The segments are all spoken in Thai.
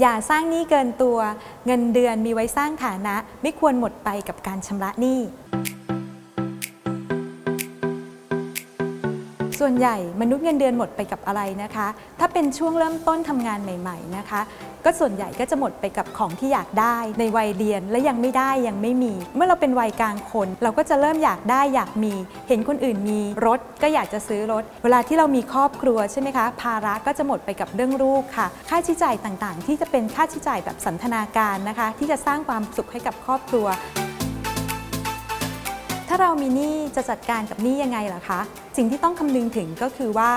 อย่าสร้างหนี้เกินตัว เงินเดือนมีไว้สร้างฐานะ ไม่ควรหมดไปกับการชำระหนี้ ส่วนใหญ่มนุษย์เงินเดือนหมดไปกับอะไรนะคะ ถ้าเป็นช่วงเริ่มต้นทำงานใหม่ ๆนะคะ ก็ส่วนใหญ่ก็จะหมดไปกับของที่อยากได้ในวัยเรียนและยังไม่ได้ยังไม่มี เมื่อเราเป็นวัยกลางคน เราก็จะเริ่มอยากได้อยากมี เห็นคนอื่นมีรถก็อยากจะซื้อรถ เวลาที่เรามีครอบครัวใช่ไหมคะ ภาระก็จะหมดไปกับเรื่องลูกค่ะ ค่าใช้จ่ายต่างๆ ที่จะเป็นค่าใช้จ่ายแบบสันทนาการนะคะ ที่จะสร้างความสุขให้กับครอบครัว ถ้าเรามีหนี้จะจัดการกับหนี้ยังไงล่ะคะ สิ่งที่ต้องคำนึงถึงก็คือว่า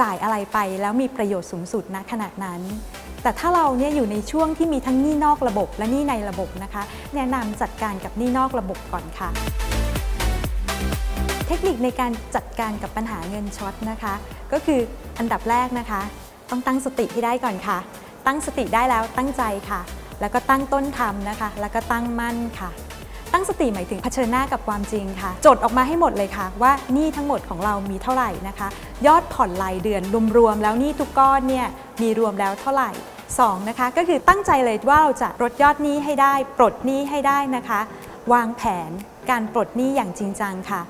จ่ายอะไรไปแล้วมีประโยชน์สูงสุดณขณะนั้น แต่ถ้าเราเนี่ยอยู่ในช่วงที่มีทั้งหนี้นอกระบบและหนี้ในระบบนะคะ แนะนำจัดการกับหนี้นอกระบบก่อนค่ะ เทคนิคในการจัดการกับปัญหาเงินช็อตนะคะ ก็คืออันดับแรกนะคะ ต้องตั้งสติให้ได้ก่อนค่ะ ตั้งสติได้แล้วตั้งใจค่ะ แล้วก็ตั้งต้นทำนะคะ แล้วก็ตั้งมั่นค่ะ ตั้งสติหมายถึงเผชิญหน้ากับความจริงค่ะ จดออกมาให้หมดเลยค่ะ ว่าหนี้ทั้งหมดของเรามีเท่าไหร่นะคะ ยอดผ่อนรายเดือนรวมๆแล้วหนี้ทุกก้อนเนี่ยมีรวมแล้วเท่าไหร่สองนะคะก็คือตั้งใจเลยว่าเราจะลดยอดหนี้ให้ได้ ปลดหนี้ให้ได้นะคะ วางแผนการปลดหนี้อย่างจริงจังค่ะ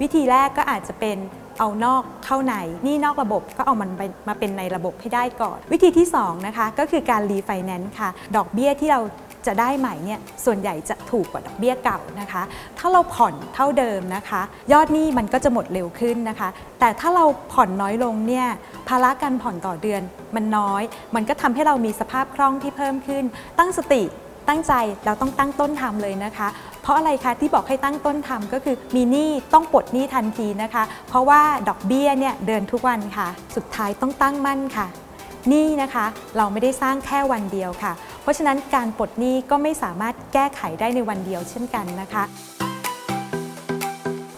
วิธีแรกก็อาจจะเป็นเอานอกเข้าในหนี่นอกระบบก็เอามันมาเป็นในระบบให้ได้ก่อน วิธีที่2นะคะก็คือการรีไฟแนนซ์ค่ะ ดอกเบี้ยที่เรา จะได้ใหม่เนี่ยส่วนใหญ่จะถูกกว่าดอกเบี้ยเก่านะคะ ถ้าเราผ่อนเท่าเดิมนะคะ ยอดหนี้มันก็จะหมดเร็วขึ้นนะคะ แต่ถ้าเราผ่อนน้อยลงเนี่ยภาระการผ่อนต่อเดือนมันน้อย มันก็ทำให้เรามีสภาพคล่องที่เพิ่มขึ้น ตั้งสติตั้งใจเราต้องตั้งต้นทำเลยนะคะ เพราะอะไรคะที่บอกให้ตั้งต้นทำก็คือมีหนี้ต้องปลดหนี้ทันทีนะคะ เพราะว่าดอกเบี้ยเนี่ยเดินทุกวันค่ะ สุดท้ายต้องตั้งมั่นค่ะ หนี้นะคะเราไม่ได้สร้างแค่วันเดียวค่ะ เพราะฉะนั้นการปลดหนี้ก็ไม่สามารถแก้ไขได้ในวันเดียวเช่นกันนะคะ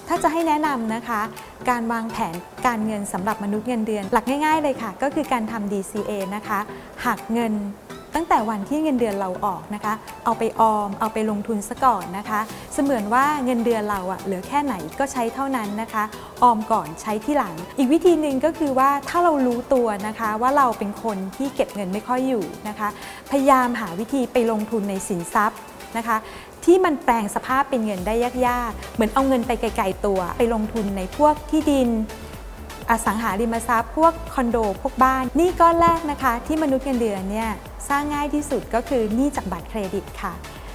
ถ้าจะให้แนะนำนะคะ การวางแผนการเงินสำหรับมนุษย์เงินเดือน หลักง่าย ๆ เลยค่ะ ก็คือการทำ DCA นะคะหักเงิน ตั้งแต่วันที่เงินเดือนเราออกนะคะ เอาไปออม เอาไปลงทุนซะก่อนนะคะ เสมือนว่าเงินเดือนเราอะเหลือแค่ไหนก็ใช้เท่านั้นนะคะ ออมก่อนใช้ที่หลัง อีกวิธีหนึ่งก็คือว่าถ้าเรารู้ตัวนะคะว่าเราเป็นคนที่เก็บเงินไม่ค่อยอยู่นะคะ พยายามหาวิธีไปลงทุนในสินทรัพย์นะคะที่มันแปลงสภาพเป็นเงินได้ยากๆ เหมือนเอาเงินไปไกลๆตัว ไปลงทุนในพวกที่ดิน อสังหาริมทรัพย์พวกคอนโดพวกบ้านหนี่ก้อนแรกนะคะ ที่มนุษย์เงินเดือนเนี่ยสร้างง่ายที่สุดก็คือหนี้จากบัตรเครดิตค่ะ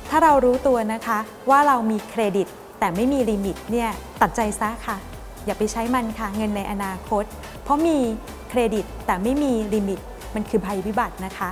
ถ้าเรารู้ตัวนะคะว่าเรามีเครดิต แต่ไม่มีลิมิตเนี่ยตัดใจซะค่ะ อย่าไปใช้มันค่ะเงินในอนาคต เพราะมีเครดิตแต่ไม่มีลิมิต มันคือภัยวิบัตินะคะ